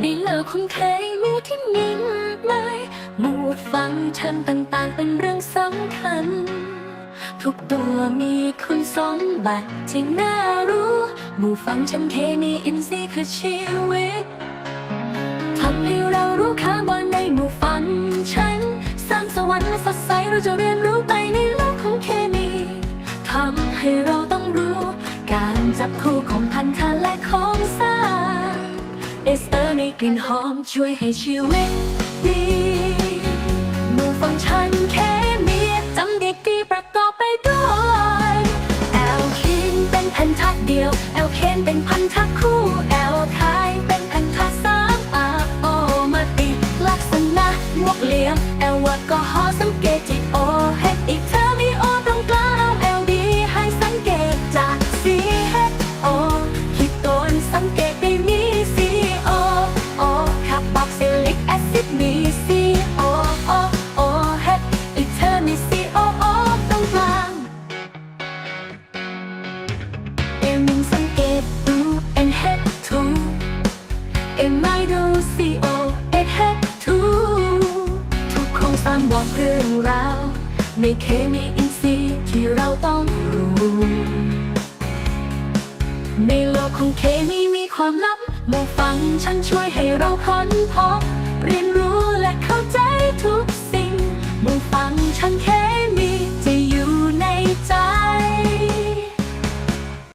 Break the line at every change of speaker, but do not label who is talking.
ในโลกของเคมีที่มีมากมายหมู่ฟังก์ชันต่างๆเป็นเรื่องสำคัญ ทุกตัวมีคุณสมบัติที่น่ารู้หมู่ฟังก์ชันเคมีอินทรีย์คือชีวิตทำให้เรารู้ค่าบนในหมู่ฟังก์ชันสร้างสวรรค์และสดใสเราจะเรียนรู้ไปในโลกของเคมีทำให้เราต้องรู้ การจับคู่ของพันธะและของสร้างเอสเตอร์ กลิ่นหอมช่วยให้ชีวิตดีหมู่ฟังฉันเคมีจำเด็กดีประกอบไปด้วยแอลคีนเป็นพันธะเดียวแอลเคนเป็นพันธะคู่แอล เอ็มสังเกตดูเอ็นเฮดทูเอ็มไม่ดูซีโอเอ็นเฮดทูทุกโครงสร้างบอกเรื่องราวในเคมีอินทรีย์ที่เราต้องรู้ ในโลกของเคมีมีความลับหมู่ฟังก์ชันช่วยให้เราค้นพบ